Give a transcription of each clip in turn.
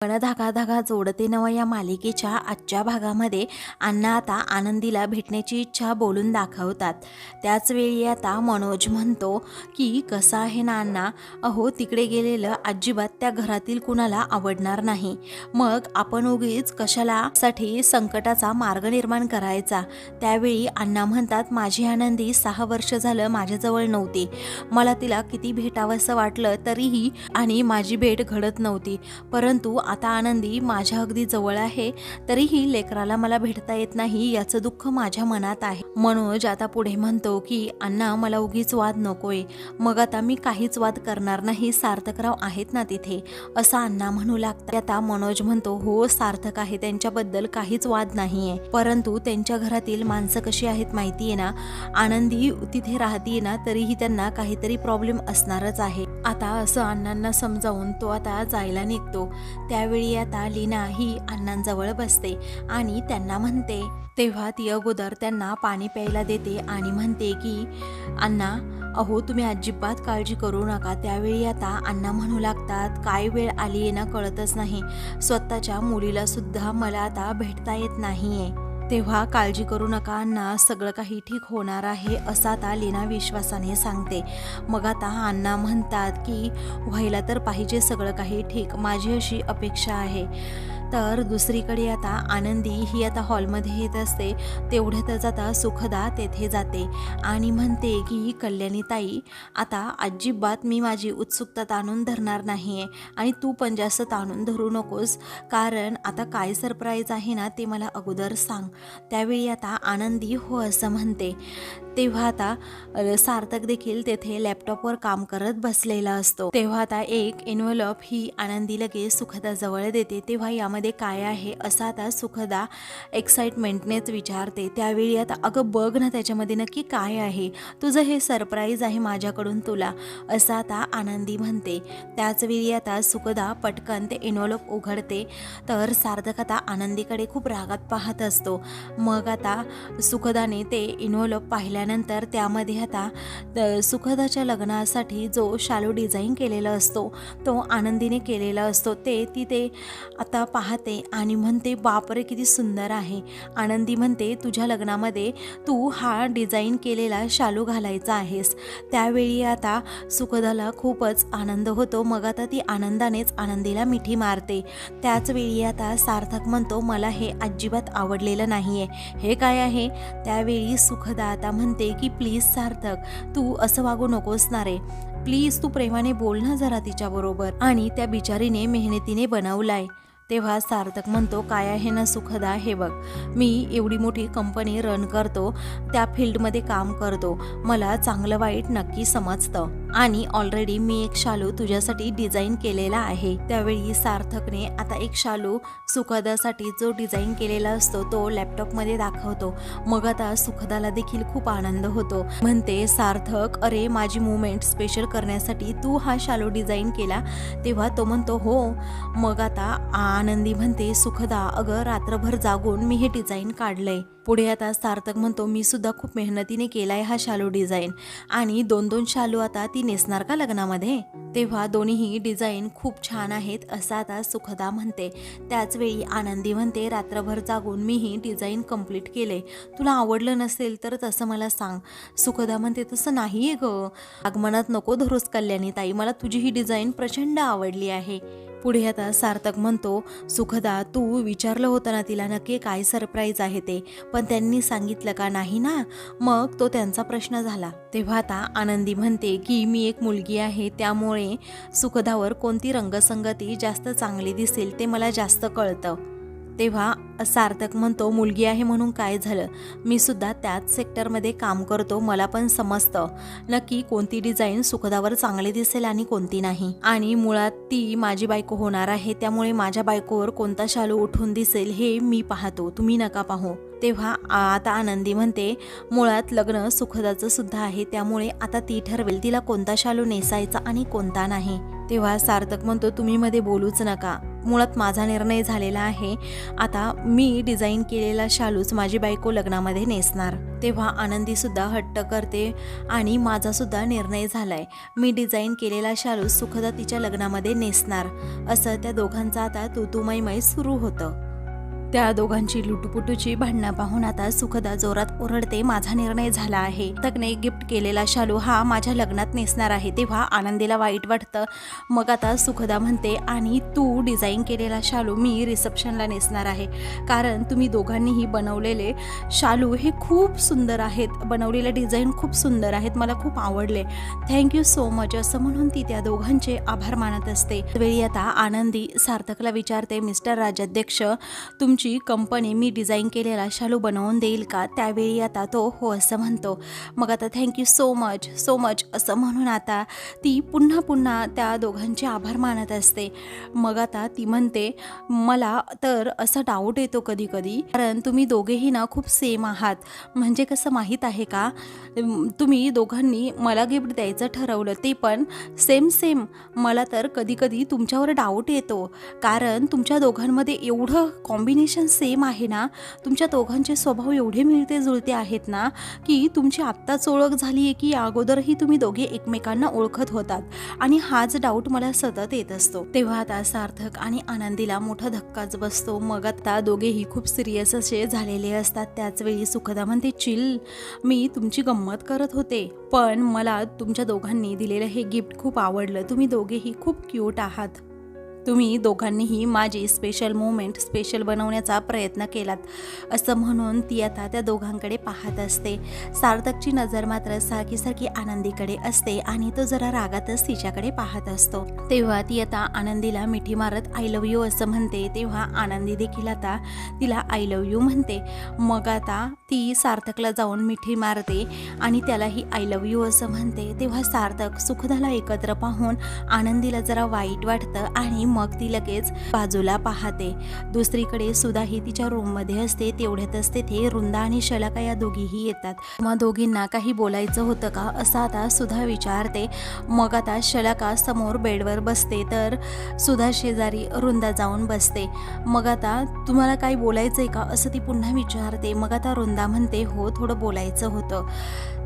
पण धागा धागा जोडते नवा या मालिकेच्या आजच्या भागामध्ये. अण्णा आता आनंदीला भेटण्याची इच्छा बोलून दाखवतात. त्याचवेळी आता मनोज म्हणतो की कसा आहे ना अण्णा? अहो तिकडे गेलेलं अजिबात त्या घरातील कुणाला आवडणार नाही. मग आपण उगीच कशाला साठी संकटाचा मार्ग निर्माण करायचा? त्यावेळी अण्णा म्हणतात माझी आनंदी सहा वर्ष झालं माझ्याजवळ नव्हती. मला तिला किती भेटावंसं वाटलं तरीही आणि माझी भेट घडत नव्हती. परंतु आता आनंदी माझ्या अगदी जवळ आहे तरीही लेकराला मला भेटता येत नाही याचं दुःख माझ्या मनात आहे. मनोज आता पुढे म्हणतो की अण्णा मला उगीच वाद नकोय. मग आता मी काहीच वाद करणार नाही सार्थकराव आहेत ना तिथे. असं अण्णा म्हणू लागतात. आता मनोज म्हणतो हो सार्थक आहे त्यांच्याबद्दल काहीच वाद नाहीये. परंतु त्यांच्या घरातील माणसं कशी आहेत माहितीये ना? आनंदी तिथे राहतीये ना तरीही त्यांना काहीतरी प्रॉब्लेम असणारच आहे. आता असं अण्णांना समजावून तो आता जायला निघतो. त्यावेळी आता लीना ही अण्णांजवळ बसते आणि त्यांना म्हणते तेव्हा ती अगोदर त्यांना पाणी प्यायला देते आणि म्हणते की अण्णा अहो तुम्ही अजिबात काळजी करू नका. त्यावेळी आता अण्णा म्हणू लागतात काय वेळ आली आहे ना कळतच नाही. स्वतःच्या मुलीला सुद्धा मला आता भेटता येत नाही आहे तेव्हा काळजी करू नका अण्णा. सगळं काही ठीक होणार आहे असं आता लीना विश्वासाने सांगते. मग आता अण्णा म्हणतात की व्हायला तर पाहिजे सगळं काही ठीक. माझी अशी अपेक्षा आहे. तर दुसरीकडे आता आनंदी ही आता हॉलमध्ये येत असते तेवढ्यातच आता सुखदा तेथे जाते आणि म्हणते की कल्याणी ताई आता अजिबात मी माझी उत्सुकता ताणून धरणार नाही आहे आणि तू पण जास्त ताणून धरू नकोस कारण आता काय सरप्राईज आहे ना ते मला अगोदर सांग. त्यावेळी आता आनंदी हो असं म्हणते. तेव्हा आता सार्थक देखील तेथे लॅपटॉपवर काम करत बसलेला असतो. तेव्हा आता एक इन्व्हलॉप ही आनंदी लगेच सुखदा जवळ देते. तेव्हा यामध्ये काय आहे असा आता सुखदा एक्साइटमेंटनेच विचारते. त्यावेळी आता अगं बघ ना त्याच्यामध्ये नक्की काय आहे? तुझं हे सरप्राईज आहे माझ्याकडून तुला असं आता आनंदी म्हणते. त्याचवेळी आता सुखदा पटकन ते इन्व्हलॉप उघडते. तर सार्थक आता आनंदीकडे खूप रागात पाहत असतो. मग आता सुखदाने ते इन्व्हलॉप पाहिल्यानंतर त्यामध्ये आता सुखदाच्या लग्नासाठी जो शालू डिझाईन केलेला असतो तो आनंदीने केलेला असतो ते ती ते आता पाहते आणि म्हणते बापरे किती सुंदर आहे. आनंदी म्हणते तुझ्या लग्नामध्ये तू हा डिझाईन केलेला शालू घालायचा आहेस. त्यावेळी आता सुखदाला खूपच आनंद होतो मग आता ती आनंदानेच आनंदीला मिठी मारते. त्याचवेळी आता सार्थक म्हणतो मला हे अजिबात आवडलेलं नाही आहे हे काय आहे? त्यावेळी सुखदा आता म्हणते की प्लीज सार्थक तू असं वागू नकोस ना रे. प्लीज तू प्रेमाने बोल ना जरा तिच्याबरोबर. आणि त्या बिचारीने मेहनतीने बनवलाय. तेव्हा सार्थक म्हणतो काय आहे ना सुखदा हे बघ. मी एवढी मोठी कंपनी रन करतो त्या फील्डमध्ये काम करतो. मला चांगलं वाईट नक्की समजतं. आणि ऑलरेडी मी एक शालू तुझ्यासाठी डिझाईन केलेला आहे. त्यावेळी सार्थकने आता एक शालू सुखदासाठी जो डिझाईन केलेला असतो तो लॅपटॉपमध्ये दाखवतो. मग आता सुखदाला देखील खूप आनंद होतो. म्हणते सार्थक अरे माझी मुवमेंट स्पेशल करण्यासाठी तू हा शालू डिझाईन केला? तेव्हा तो म्हणतो हो. मग आता आनंदी म्हणते सुखदा अगं रात्रभर जागून मी हे डिझाईन काढलंय. पुढे आता सार्थक म्हणतो मी सुद्धा खूप मेहनतीने केलाय हा शालू डिझाईन. आणि दोन दोन शालू आता ती नेसणार का लग्नामध्ये? तेव्हा दोन्हीही डिझाईन खूप छान आहेत असं आता सुखदा म्हणते. त्याचवेळी आनंदी म्हणते रात्रभर जागून मी ही डिझाईन कंप्लीट केले. तुला आवडलं नसेल तर तसं मला सांग. सुखदा म्हणते तसं नाही आहे ग आगमनात नको धरूस कल्याणी ताई मला तुझी ही डिझाईन प्रचंड आवडली आहे. पुढे आता सार्थक म्हणतो सुखदा तू विचारलं होतं ना तिला नक्की काय सरप्राईज आहे ते? पण पण त्यांनी सांगितलं का नाही ना? मग तो त्यांचा प्रश्न झाला. तेव्हा आता आनंदी म्हणते की मी एक मुलगी आहे त्यामुळे सुखदावर कोणती रंगसंगती जास्त चांगली दिसेल ते मला जास्त कळतं. तेव्हा सार्थक म्हणतो मुलगी आहे म्हणून काय झालं? मी सुद्धा त्याच सेक्टरमध्ये काम करतो मला पण समजतं. नक्की कोणती डिझाईन सुखदावर चांगली दिसेल आणि कोणती नाही. आणि मुळात ती माझी बायको होणार आहे त्यामुळे माझ्या बायकोवर कोणता शालू उठून दिसेल हे मी पाहतो. तुम्ही नका पाहू. तेव्हा आता आनंदी म्हणते मुळात लग्न सुखदाचं सुद्धा आहे त्यामुळे आता ती ठरवेल. तिला कोणता शालू नेसायचा आणि कोणता नाही. तेव्हा सार्थक म्हणतो तुम्ही मध्ये बोलूच नका. मुळात माझा निर्णय झालेला आहे. आता मी डिझाईन केलेला शालूच माझी बायको लग्नामध्ये नेसणार. तेव्हा आनंदीसुद्धा हट्ट करते आणि माझासुद्धा निर्णय झालाय. मी डिझाईन केलेला शालूच सुखदा तिच्या लग्नामध्ये नेसणार. असं त्या दोघांचं आता तू सुरू होतं. त्या दोघांची लुटुपुटूची भांडणं पाहून आता सुखदा जोरात ओरडते माझा निर्णय झाला आहे. तकने गिफ्ट केलेला शालू हा माझ्या लग्नात नेसणार आहे. तेव्हा आनंदीला वाईट वाटतं. मग आता सुखदा म्हणते आणि तू डिझाईन केलेला शालू मी रिसेप्शनला नेसणार आहे. कारण तुम्ही दोघांनीही बनवलेले शालू हे खूप सुंदर आहेत. बनवलेले डिझाईन खूप सुंदर आहेत. मला खूप आवडले. Thank you so much. असं म्हणून ती त्या दोघांचे आभार मानत असते. वेळी आता आनंदी सार्थकला विचारते मिस्टर राजाध्यक्ष तुमची कंपनी मी डिझाईन केलेला शालू बनवून देईल का? त्यावेळी आता तो हो असं म्हणतो. मग आता thank you so much so much असं म्हणून आता ती पुन्हा पुन्हा त्या दोघांचे आभार मानत असते. मग आता ती म्हणते मला तर असा डाऊट येतो कधी कधी कारण तुम्ही दोघेही ना खूप सेम आहात. म्हणजे कसं माहीत आहे का? तुम्ही दोघांनी मला गिफ्ट द्यायचं ठरवलं ते पण सेम सेम मला तर कधी कधी तुमच्यावर डाऊट येतो. कारण तुमच्या दोघांमध्ये एवढं कॉम्बिनेशन सेम आहे ना तुमच्या दोघांचे स्वभाव एवढे मिळते जुळते आहेत ना की तुमची आत्ताच ओळख झाली आहे की अगोदरही तुम्ही दोघे एकमेकांना ओळखत होतात. आणि हाच डाऊट मला सतत येत असतो. तेव्हा आता सार्थक आणि आनंदीला मोठा धक्काच बसतो. मग आता दोघेही खूप सिरियस असे झालेले असतात. त्याच वेळी सुखदा म्हणते चिल मी तुमची गंमत करत होते. पण मला तुमच्या दोघांनी दिलेलं हे गिफ्ट खूप आवडलं. तुम्ही दोघेही खूप क्यूट आहात. तुम्ही दोघांनीही माझी स्पेशल मुमेंट स्पेशल बनवण्याचा प्रयत्न केलात. असं म्हणून ती आता त्या दोघांकडे पाहत असते. सार्थकची नजर मात्र सारखी सारखी आनंदीकडे असते आणि तो जरा रागातच तिच्याकडे पाहत असतो. तेव्हा ती आता आनंदीला मिठी मारत आय लव्ह यू असं म्हणते. तेव्हा आनंदी देखील आता तिला आय लव्ह यू म्हणते. मग आता ती सार्थकला जाऊन मिठी मारते आणि त्यालाही आय लव्ह यू असं म्हणते. तेव्हा सार्थक सुखदाला एकत्र पाहून आनंदीला जरा वाईट वाटतं आणि मग ती लगेच बाजूला पाहते. दुसरीकडे सुधाही तिच्या रूममध्ये असते तेवढ्यातच तेथे वृंदा आणि शलाका या दोघीही येतात. मग दोघींना काही बोलायचं होतं का? असं आता सुधा विचारते. मग आता शलाका समोर बेडवर बसते तर सुधा शेजारी रुंदा जाऊन बसते. मग आता तुम्हाला काही बोलायचं आहे का? असं ती पुन्हा विचारते. मग आता रुंदा म्हणते हो थोडं बोलायचं होतं.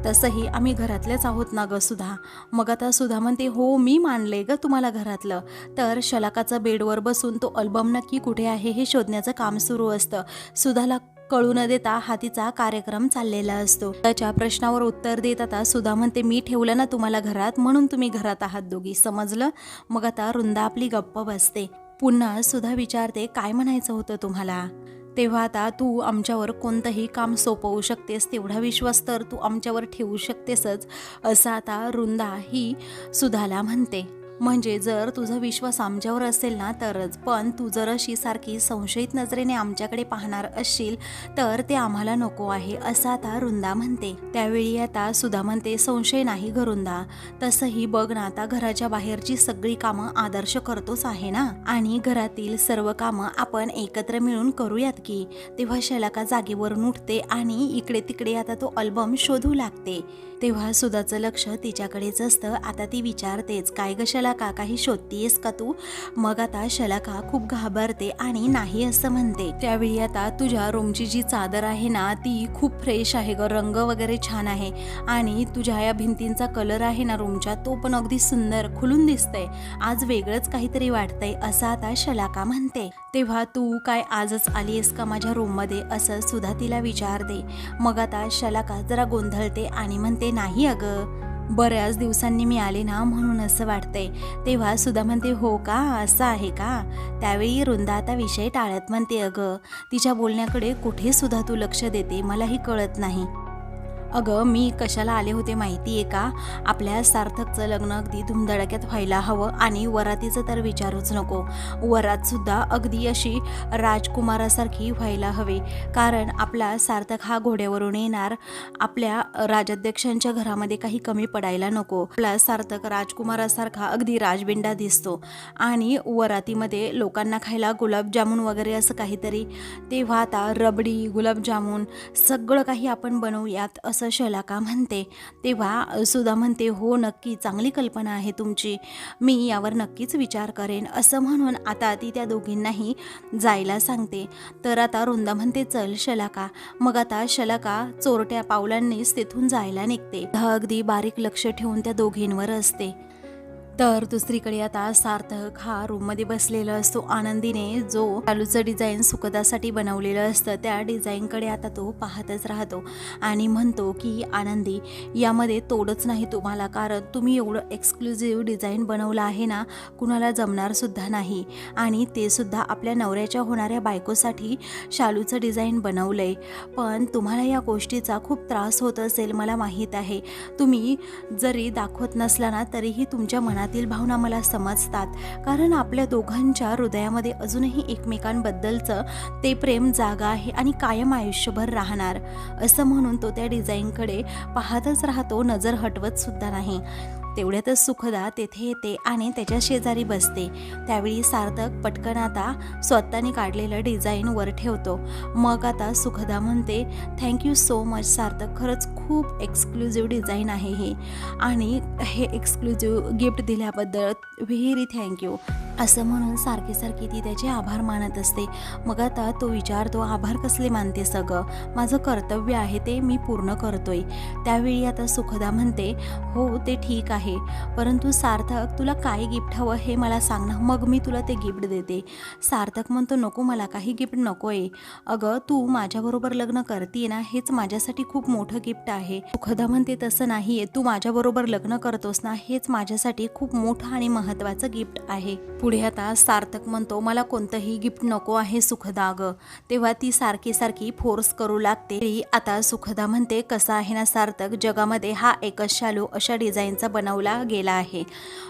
तसंही आम्ही घरातलेच आहोत ना ग सुधा. मग आता सुधा म्हणते हो मी मानले ग तुम्हाला घरातलं. तर शलाकाचा बेडवर बसून तो अल्बम नक्की कुठे आहे हे शोधण्याचं काम सुरू असतं. सुधाला कळू न देता हा तिचा कार्यक्रम चाललेला असतो. त्याच्या प्रश्नावर उत्तर देत आता सुधा म्हणते मी ठेवलं ना तुम्हाला घरात म्हणून तुम्ही घरात आहात दोघी. समजलं? मग आता रुंदा आपली गप्प बसते. पुन्हा सुधा विचारते काय म्हणायचं होतं तुम्हाला? तेव्हा आता तू आमच्यावर कोणतंही काम सोपवू शकतेस तेवढा विश्वास तर तू आमच्यावर ठेवू शकतेसच असं आता रुंदा ही सुधाला म्हणते. म्हणजे जर तुझा विश्वास आमच्यावर असेल ना तरच. पण तू जर अशी सारखी संशयित नजरेने आमच्याकडे पाहणार असशील तर ते आम्हाला नको आहे असं आता रुंदा म्हणते. त्यावेळी आता सुधा म्हणते संशय नाही घरुंदा तसंही बघ ना आता घराच्या बाहेरची सगळी कामं आदर्श करतोच आहे ना. आणि घरातील सर्व कामं आपण एकत्र मिळून करूयात की. तेव्हा शलाका जागेवरून उठते आणि इकडे तिकडे आता तो अल्बम शोधू लागते. तेव्हा सुधाचं लक्ष तिच्याकडेच असतं. आता ती विचारतेच काय ग शलाका काही शोधतीयेस का तू? मग आता शलाका खूप घाबरते आणि नाही असं म्हणते. त्यावेळी आता तुझ्या रूमची जी चादर आहे ना ती खूप फ्रेश आहे ग रंग वगैरे छान आहे. आणि तुझ्या या भिंतींचा कलर आहे ना रूमच्या तो पण अगदी सुंदर खुलून दिसतंय. आज वेगळंच काहीतरी वाटतंय असं आता शलाका म्हणते. तेव्हा तू काय आजच आलीयस का माझ्या रूममध्ये असं सुद्धा तिला विचारते. मग आता शलाका जरा गोंधळते आणि म्हणते नाही अगं. बऱ्याच दिवसांनी मी आले ना म्हणून असं वाटतंय. तेव्हा सुद्धा म्हणते हो का? असं आहे का? त्यावेळी रुंदा आता विषय टाळत म्हणते अगं तिच्या बोलण्याकडे कुठे सुद्धा तू लक्ष देते? मलाही कळत नाही. अगं मी कशाला आले होते माहिती आहे का? आपल्या सार्थकचं लग्न अगदी धुमधडक्यात व्हायला हवं आणि वरातीचं तर विचारूच नको. वरातसुद्धा अगदी अशी राजकुमारासारखी व्हायला हवी. कारण आपला सार्थक हा घोड्यावरून येणार. आपल्या राजाध्यक्षांच्या घरामध्ये काही कमी पडायला नको. आपला सार्थक राजकुमारासारखा अगदी राजबिंडा दिसतो. आणि वरातीमध्ये लोकांना खायला गुलाबजामुन वगैरे असं काहीतरी. तेव्हा आता रबडी गुलाबजामुन सगळं काही आपण बनवूयात असं असं शलाका म्हणते. तेव्हा सुधा म्हणते हो नक्की चांगली कल्पना आहे तुमची. मी यावर नक्कीच विचार करेन. असं म्हणून आता ती त्या दोघींनाही जायला सांगते. तर आता रुंदा म्हणते चल शलाका. मग आता शलाका चोरट्या पावलांनीच तिथून जायला निघते. अगदी बारीक लक्ष ठेवून त्या दोघींवर असते. तर दुसरीकडे आता सार्थक हा रूममध्ये बसलेला असतो. आनंदीने जो चालूचं डिझाईन सुखदासाठी बनवलेलं असतं त्या डिझाईनकडे आता तो पाहतच राहतो आणि म्हणतो की आनंदी यामध्ये तोडच नाही तुम्हाला कारण तुम्ही एवढं एक्सक्लुझिव्ह डिझाईन बनवलं आहे ना कुणाला जमणार सुद्धा नाही. आणि ते सुद्धा आपल्या नवऱ्याच्या होणाऱ्या बायकोसाठी शालूचं डिझाईन बनवलंय. पण तुम्हाला या गोष्टीचा खूप त्रास होत असेल मला माहीत आहे. तुम्ही जरी दाखवत नसला ना तरीही तुमच्या मनात मनातील भावना मला समजतात. कारण आपल्या दोघांच्या हृदयामध्ये अजूनही एकमेकांबद्दलचं ते प्रेम जागा आहे आणि कायम आयुष्यभर राहणार. असं म्हणून तो त्या डिझाईनकडे पाहतच राहतो नजर हटवत सुद्धा नाही. तेवढ्यातच सुखदा तेथे येते आणि त्याच्या शेजारी बसते. त्यावेळी सार्थक पटकन आता स्वतःने काढलेलं डिझाईन वर ठेवतो. मग आता सुखदा म्हणते थँक्यू सो मच सार्थक. खरंच खूप एक्सक्लुझिव्ह डिझाईन आहे हे. आणि हे एक्सक्लुझिव्ह गिफ्ट दिल्याबद्दल व्हेरी थँक्यू असं म्हणून सारखी सारखी ती त्याचे आभार मानत असते. मग आता तो विचारतो आभार कसले मानते सगळं? माझं कर्तव्य आहे ते मी पूर्ण करतोय. त्यावेळी आता सुखदा म्हणते हो ते ठीक आहे. परंतु सार्थक तुला काय गिफ्ट हवं हे मला सांग ना. मग मी तुला ते गिफ्ट देते. सार्थक म्हणतो नको मला काही गिफ्ट नको आहे अगं तू माझ्याबरोबर लग्न करते ना हेच माझ्यासाठी खूप मोठं गिफ्ट आहे. सुखदा म्हणते तसं नाही आहे तू माझ्याबरोबर लग्न करतोस ना हेच माझ्यासाठी खूप मोठं आणि महत्त्वाचं गिफ्ट आहे. पुढे आता सार्थक म्हणतो मला कोणतंही गिफ्ट नको आहे सुखदा अगं तेव्हा ती सारखी सारखी फोर्स करू लागते. आता सुखदा म्हणते कसा आहे ना सार्थक? जगामध्ये हा एकच शालू अशा डिझाईनचा बनव बनवला गेला आहे.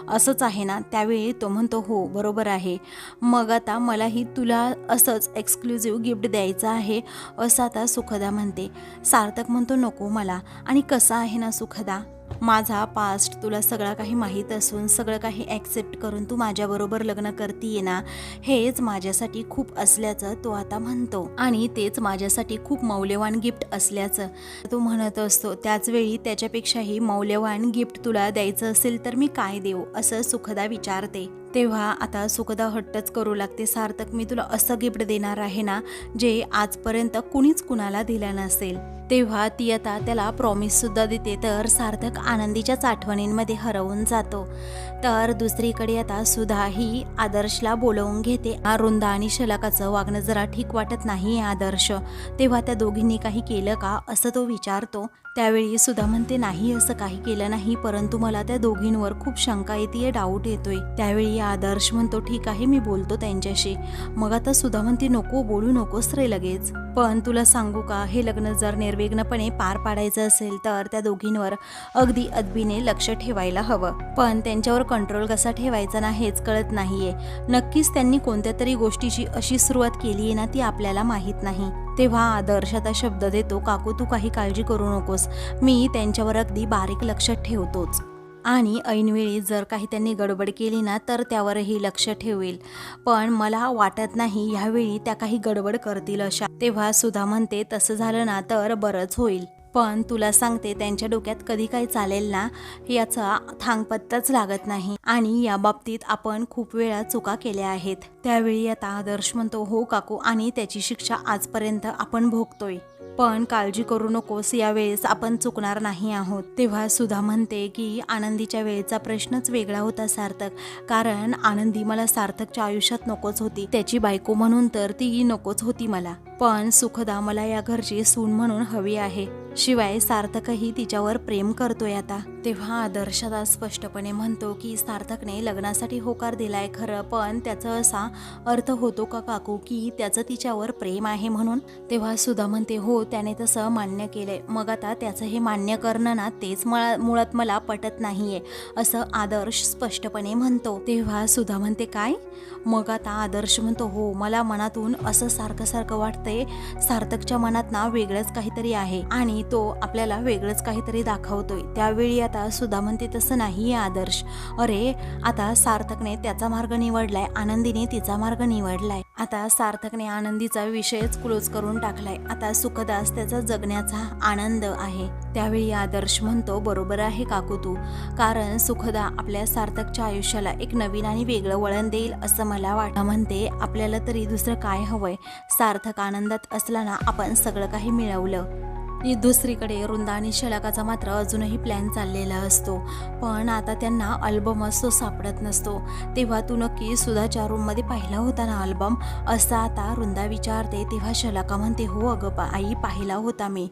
असंच आहे ना? त्यावेळी तो म्हणतो हो बरोबर आहे. मग आता मलाही तुला असंच एक्सक्लुझिव्ह गिफ्ट द्यायचं आहे असं आता सुखदा म्हणते. सार्थक म्हणतो नको मला. आणि कसं आहे ना सुखदा? माझा पास्ट तुला सगळा काही माहीत असून सगळं काही ॲक्सेप्ट करून तू माझ्याबरोबर लग्न करतीये ना हेच माझ्यासाठी खूप असल्याचं तो आता म्हणतो. आणि तेच माझ्यासाठी खूप मौल्यवान गिफ्ट असल्याचं तो म्हणत असतो. त्याचवेळी त्याच्यापेक्षाही मौल्यवान गिफ्ट तुला द्यायचं असेल तर मी काय देऊ असं सुखदा विचारते. तेव्हा आता सुखदा हट्टच करू लागते सार्थक. मी तुला असं गिफ्ट देणार आहे ना जे आजपर्यंत कुणीच कुणाला दिलं नसेल. तेव्हा ती आता त्याला प्रॉमिस सुद्धा देते तर सार्थक आनंदीच्याच आठवणींमध्ये हरवून जातो. तर दुसरीकडे आता सुधा ही आदर्शला बोलवून घेते. रुंदा आणि शलाकाचं वागणं जरा ठीक वाटत नाही आदर्श. तेव्हा त्या दोघींनी काही केलं का असं तो विचारतो. त्यावेळी सुधा म्हणते नाही असं काही केलं नाही परंतु मला त्या दोघींवर खूप शंका येते डाऊट येतोय. त्यावेळी आदर्श म्हणतो ठीक आहे मी बोलतो त्यांच्याशी. मग आता सुधा म्हणते नको बोलू नकोस रे लगेच. पण तुला सांगू का हे लग्न जर निर्विघ्नपणे पार पाडायचं असेल तर त्या दोघींवर अगदी अदबीने लक्ष ठेवायला हवं. पण त्यांच्यावर कंट्रोल कसा ठेवायचा ना हेच कळत नाहीये. नक्कीच त्यांनी कोणत्या तरी गोष्टीची अशी सुरुवात केली आहे ना ती आपल्याला माहीत नाही. तेव्हा आदर्श आता शब्द देतो काकू तू काही काळजी करू नकोस. मी त्यांच्यावर अगदी बारीक लक्ष ठेवतोच. आणि ऐनवेळी जर काही त्यांनी गडबड केली ना तर त्यावरही लक्ष ठेवेल. पण मला वाटत नाही ह्यावेळी त्या काही गडबड करतील अशा. तेव्हा सुद्धा म्हणते तसं झालं ना तर बरंच होईल. पण तुला सांगते त्यांच्या डोक्यात कधी काही चालेल ना याचा थांगपत्ताच लागत नाही. आणि या बाबतीत आपण खूप वेळा चुका केल्या आहेत. त्यावेळी आता आदर्श म्हणतो हो काकू आणि त्याची शिक्षा आजपर्यंत आपण भोगतोय. पण काळजी करू नकोस यावेळेस आपण चुकणार नाही आहोत. तेव्हा सुधा म्हणते की आनंदीच्या वेळेचा प्रश्नच वेगळा होता सार्थक. कारण आनंदी मला सार्थकच्या आयुष्यात नकोच होती. त्याची बायको म्हणून तर ती नकोच होती मला. पण सुखदा मला या घरची सून म्हणून हवी आहे. शिवाय सार्थकही तिच्यावर प्रेम करतोय आता. तेव्हा आदर्शदा स्पष्टपणे म्हणतो की सार्थकने लग्नासाठी होकार दिलाय खरं पण त्याचा असा अर्थ होतो का काकू की त्याचं तिच्यावर प्रेम आहे म्हणून? तेव्हा सुधा म्हणते हो त्याने तसं मान्य केलंय. मग आता त्याचं हे मान्य करणं ना तेच मला मुळात मला पटत नाहीये असं आदर्श स्पष्टपणे म्हणतो. तेव्हा सुधा म्हणते काय? मग आता आदर्श म्हणतो हो मला मनातून असं सारखं सारखं वाटतंय सार्थकच्या मनात ना वेगळंच काहीतरी आहे आणि तो आपल्याला वेगळंच काहीतरी दाखवतोय. त्यावेळी आता सुधा म्हणते तसं नाही आदर्श. अरे आता सार्थकने त्याचा मार्ग निवडलाय आनंदीने तिचा मार्ग निवडलाय. आता सार्थकने आनंदीचा विषयच क्लोज करून टाकलाय. आता सुखदास त्याचा जगण्याचा आनंद आहे. त्यावेळी आदर्श म्हणतो बरोबर आहे काकू तू. कारण सुखदा आपल्या सार्थकच्या आयुष्याला एक नवीन आणि वेगळं वळण देईल असं मला वाटतं. म्हणते आपल्याला तरी दुसरं काय हवंय? सार्थक आनंदात असला ना आपण सगळं काही मिळवलं. दुसरीकडे वृंदा आणि शलाकाचा मात्र अजूनही प्लॅन चाललेला असतो. पण आता त्यांना अल्बम असतो सापडत नसतो. तेव्हा तू नक्की सुधाच्या रूममध्ये पाहिला होता ना अल्बम असा आता रुंदा विचारते तेव्हा शलाका म्हणते हो अगं पा आई पाहिला होता मी.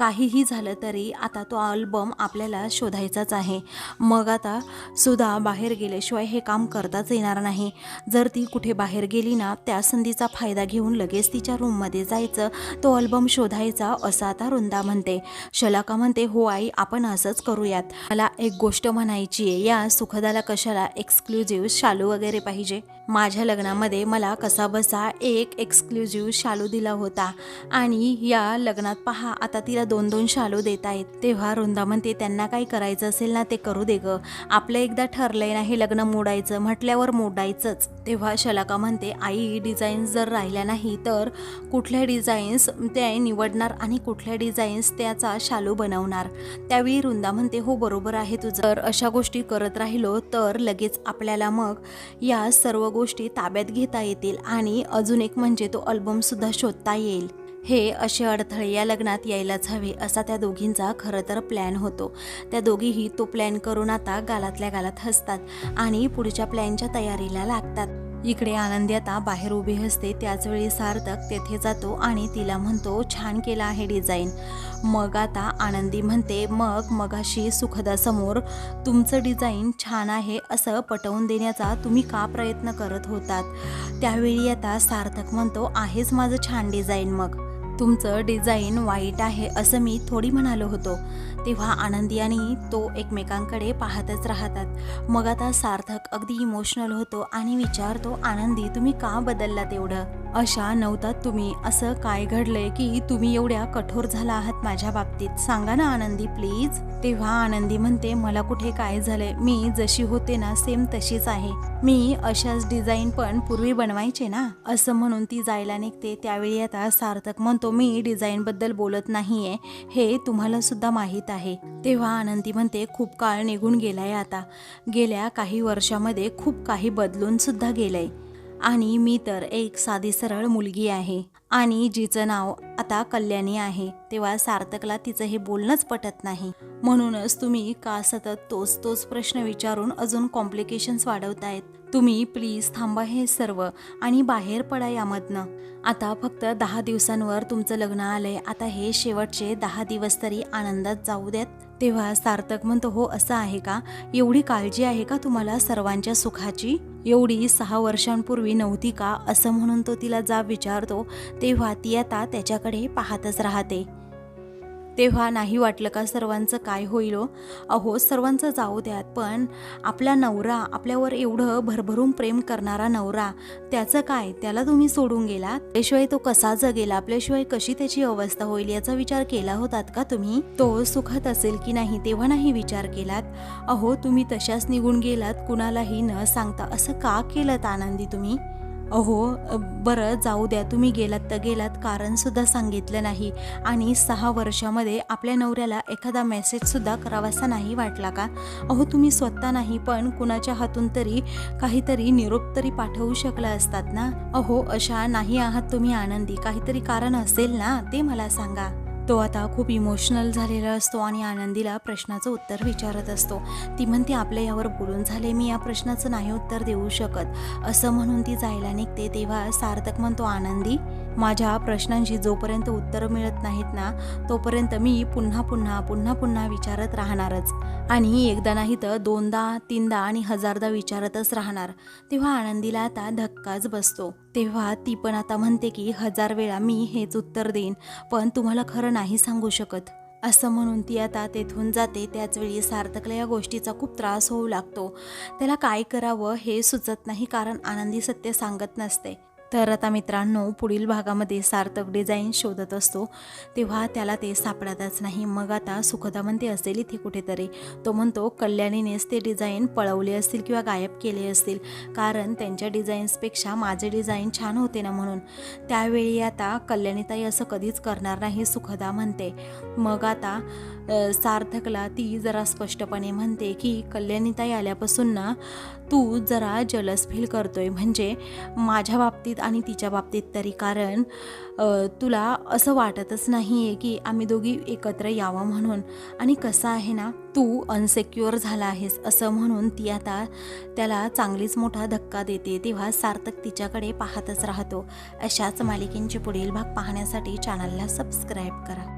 काहीही झालं तरी आता तो अल्बम आपल्याला शोधायचाच आहे. मग आता सुधा बाहेर गेल्याशिवाय हे काम करताच येणार नाही. जर ती कुठे बाहेर गेली ना त्या संधीचा फायदा घेऊन लगेच तिच्या रूममध्ये जायचं तो अल्बम शोधायचा असं आता रुंदा म्हणते. शलाका म्हणते हो आई आपण असंच करूयात. मला एक गोष्ट म्हणायची आहे या सुखदाला कशाला एक्सक्लुझिव्ह शालू वगैरे पाहिजे? माझ्या लग्नामध्ये मला कसाबसा एक एक्सक्लुझिव्ह शालू दिला होता. आणि या लग्नात पहा आता तिला दोन दोन शालू देत आहेत. तेव्हा वृंदा म्हणते त्यांना काही करायचं असेल ना ते करू दे गं. आपलं एकदा ठरलंय ना हे लग्न मोडायचं म्हटल्यावर मोडायचंच. तेव्हा शलाका म्हणते आई डिझाईन्स जर राहिल्या नाही तर कुठल्या डिझाईन्स ते निवडणार आणि कुठल्या डिझाईन्स त्याचा शालू बनवणार? त्यावेळी वृंदा म्हणते हो बरोबर आहे तुझं. तर अशा गोष्टी करत राहिलो तर लगेच आपल्याला मग या सर्व गोष्टी ताब्यात घेता येतील आणि अजून एक म्हणजे तो अल्बमसुद्धा शोधता येईल. हे असे अडथळे या लग्नात यायलाच हवे असा त्या दोघींचा खरं तर प्लॅन होतो. त्या दोघीही तो प्लॅन करून आता गालातल्या गालात हसतात आणि पुढच्या प्लॅनच्या तयारीला लागतात. इकडे आनंदी आता बाहेर उभी असते त्याचवेळी सार्थक तेथे जातो आणि तिला म्हणतो छान केला आहे डिझाईन मग आता आनंदी म्हणते मग मगाशी सुखदासमोर तुमचं डिझाईन छान आहे असं पटवून देण्याचा तुम्ही का प्रयत्न करत होतात? त्यावेळी आता सार्थक म्हणतो आहेच माझं छान डिझाईन मग. तुमचं डिझाईन वाईट आहे असं मी थोडी म्हणालो होतो. तेव्हा आनंदी आणि तो एकमेकांकडे पाहतच राहतात. मग आता सार्थक अगदी इमोशनल होतो आणि विचारतो आनंदी तुम्ही का बदलला तेवढं अशा नव्हतात तुम्ही. असं काय घडलंय की तुम्ही एवढ्या कठोर झाला आहात माझ्या बाबतीत? सांगा ना आनंदी प्लीज. तेव्हा आनंदी म्हणते मला कुठे काय झालंय? मी जशी होते ना सेम तशीच आहे. मी अशाच डिझाईन पण पूर्वी बनवायचे ना. असं म्हणून ती जायला निघते. त्यावेळी आता सार्थक म्हणतो मी डिझाईन बद्दल बोलत नाहीये. हे तुम्हाला सुद्धा माहीत आहे. तेव्हा आनंदी म्हणते खूप काळ निघून गेलाय आता. गेल्या काही वर्षामध्ये खूप काही बदलून सुद्धा गेलंय. आणि मी तर एक साधी सरळ मुलगी आहे. आणि जिचं नाव आता कल्याणी आहे तेव्हा सार्थकला तिचं हे बोलणंच पटत नाही. म्हणूनच तुम्ही का सतत तोच तोच प्रश्न विचारून अजून कॉम्प्लिकेशन्स वाढवतायत? तुम्ही प्लीज थांबा हे सर्व आणि बाहेर पडा यामधनं आता फक्त दहा दिवसांवर तुमचं लग्न आलंय. आता हे शेवटचे दहा दिवस तरी आनंदात जाऊ द्यात. तेव्हा सार्थक म्हणतो हो असं आहे का? एवढी काळजी आहे का तुम्हाला सर्वांच्या सुखाची? एवढी सहा वर्षांपूर्वी नव्हती का असं म्हणून तो तिला जाब विचारतो तेव्हा ती आता त्याच्याकडे पाहतच राहते. तेव्हा नाही वाटलं का सर्वांचं काय होईल हो? अहो सर्वांचं जाऊ द्यात पण आपला नवरा आपल्यावर एवढं भरभरून प्रेम करणारा नवरा त्याचं काय? त्याला तुम्ही सोडून गेलात? आपल्याशिवाय तो कसा जगेल? आपल्याशिवाय कशी त्याची अवस्था होईल? याचा विचार केला होतात का तुम्ही? तो सुखात असेल की नाही तेव्हा नाही विचार केलात? अहो तुम्ही तशाच निघून गेलात कुणालाही न सांगता. असं का केलं आनंदी तुम्ही? अहो बरं जाऊ द्या. तुम्ही गेलात तर गेलात. कारणसुद्धा सांगितलं नाही. आणि सहा वर्षामध्ये आपल्या नवऱ्याला एखादा मेसेजसुद्धा करावासा नाही वाटला का? अहो तुम्ही स्वतः नाही पण कुणाच्या हातून तरी काहीतरी निरोप तरी पाठवू शकला असतात ना? अहो अशा नाही आहात तुम्ही आनंदी. काहीतरी कारण असेल ना ते मला सांगा. तो आता खूप इमोशनल झालेला असतो आणि आनंदीला प्रश्नाचं उत्तर विचारत असतो. ती म्हणते आपल्या यावर बोलून झाले मी या प्रश्नाचं नाही उत्तर देऊ शकत. असं म्हणून ती जायला निघते. तेव्हा सार्थक म्हणतो आनंदी माझ्या प्रश्नांशी जोपर्यंत उत्तरं मिळत नाहीत ना तोपर्यंत मी पुन्हा पुन्हा पुन्हा पुन्हा विचारत राहणारच. आणि एकदा नाही तर दोनदा तीनदा आणि हजारदा विचारतच राहणार. तेव्हा आनंदीला आता धक्काच बसतो. तेव्हा ती पण आता म्हणते की हजार वेळा मी हेच उत्तर देईन पण तुम्हाला खरं नाही सांगू शकत. असं म्हणून ती आता तेथून जाते. त्याचवेळी सार्थकला या गोष्टीचा खूप त्रास होऊ लागतो. त्याला काय करावं हे सुचत नाही कारण आनंदी सत्य सांगत नसते. तर आता मित्रांनो पुढील भागामध्ये सार्थक डिझाईन शोधत असतो. तेव्हा त्याला ते सापडतच नाही. मग आता सुखदा म्हणते असेल इथे कुठेतरी. तो म्हणतो कल्याणीनेच ते डिझाईन पळवले असतील किंवा गायब केले असतील. कारण त्यांच्या डिझाईन्सपेक्षा माझे डिझाईन छान होते ना म्हणून. त्यावेळी आता कल्याणीताई असं कधीच करणार नाही सुखदा म्हणते. मग आता सार्थकला ती जरा स्पष्टपणे म्हणते की कल्याणीताई आल्यापासून ना तू जरा जलस फील करतोय. म्हणजे माझ्या बाबतीत आणि तिच्या बाबतीत तरी. कारण तुला असं वाटतच नाही आहे की आम्ही दोघी एकत्र यावं म्हणून. आणि कसं आहे ना तू अनसेक्युअर झाला आहेस असं म्हणून ती आता त्याला चांगलीच मोठा धक्का देते तेव्हा सार्थक तिच्याकडे पाहतच राहतो. अशाच मालिकेंचे पुढील भाग पाहण्यासाठी चॅनलला सबस्क्राईब करा.